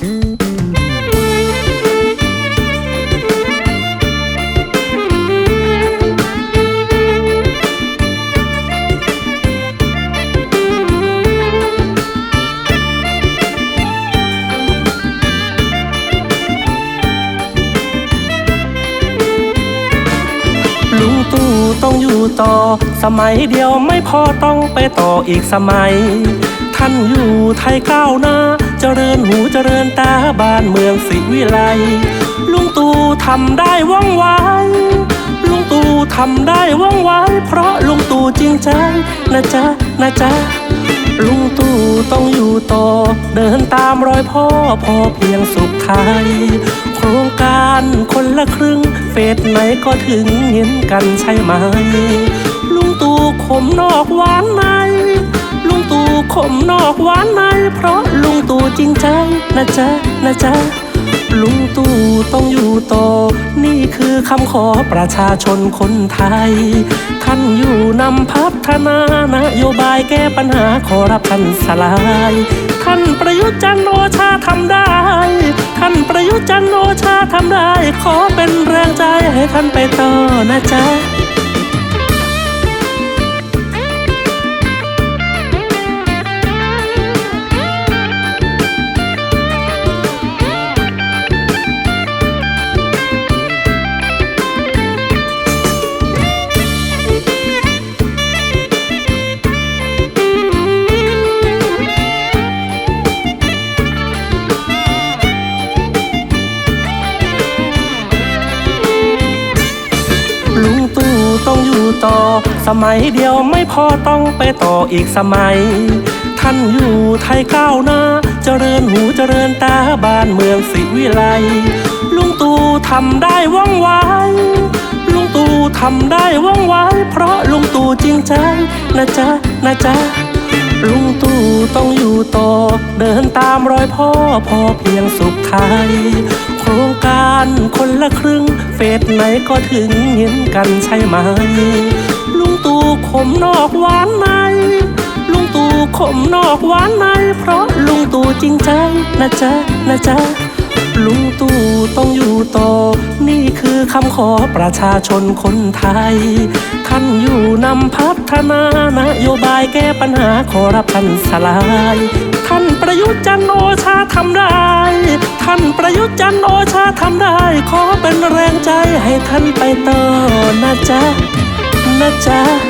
ลุงตู่ต้องอยู่ต่อ สมัยเดียวไม่พอต้องไปต่ออีกสมัย ท่านอยู่ไทยก้าวหน้า เจริญหูเจริญตาบ้านเมืองสิวิไลลุงตู่ทำได้ว่องไวลุงตู่ทำได้ว่องไวเพราะลุงตู่จริงใจนะจ๊ะนะจ๊ะลุงตู่ต้องอยู่ต่อ เดินตามรอยพ่อพอเพียงสุขไทย โครงการคนละครึ่ง เฟสไหนก็ถึงเห็นกันใช่ไหม ลุงตู่ขมนอกหวานใน ลุงตู่ขมนอกหวานใน เพราะ ตู่จริงใจนะจ๊ะนะจ๊ะลุงตู่ต้องอยู่ต่อ นี่คือคำขอประชาชนคนไทย ท่านอยู่นำพัฒนานโยบายแก้ปัญหาขอรับท่านสลาย ท่านประยุทธ์จันทร์โอชาทำได้ ท่านประยุทธ์จันทร์โอชาทำได้ ขอเป็นแรงใจให้ท่านไปต่อนะจ๊ะ ต้องอยู่ต่อ สมัยเดียวไม่พอต้องไปต่ออีกสมัย ท่านอยู่ไทยก้าวหน้า เจริญหูเจริญตาบ้านเมืองสิวิไลลุงตู่ทำได้ว่องไวลุงตู่ทำได้ว่องไวเพราะลุงตู่จริงใจนะจ๊ะนะจ๊ะลุงตู่ต้องอยู่ต่อ เดินตามรอยพ่อพอเพียงสุขไทย รงการคนละครึ่ง เฟสไหนก็ถึงเห็นกันใช่ไหม ลุงตู่ขมนอกหวานใน ลุงตู่ขมนอกหวานใน เพราะลุงตู่จริงใจนะจ๊ะนะจ๊ะลุงตู่ต้องำขอประชาชนคนไทย ท่านอยู่นำพัฒนานโยบายแก้ปัญหาขอรับท่านสลาย ท่านประยุทธ์จันโอชาทำได้ ท่านประยุทธ์จันโอชาทำได้ ขอเป็นแรงใจให้ท่านไปต่อนะจ๊ะนะจ๊ะ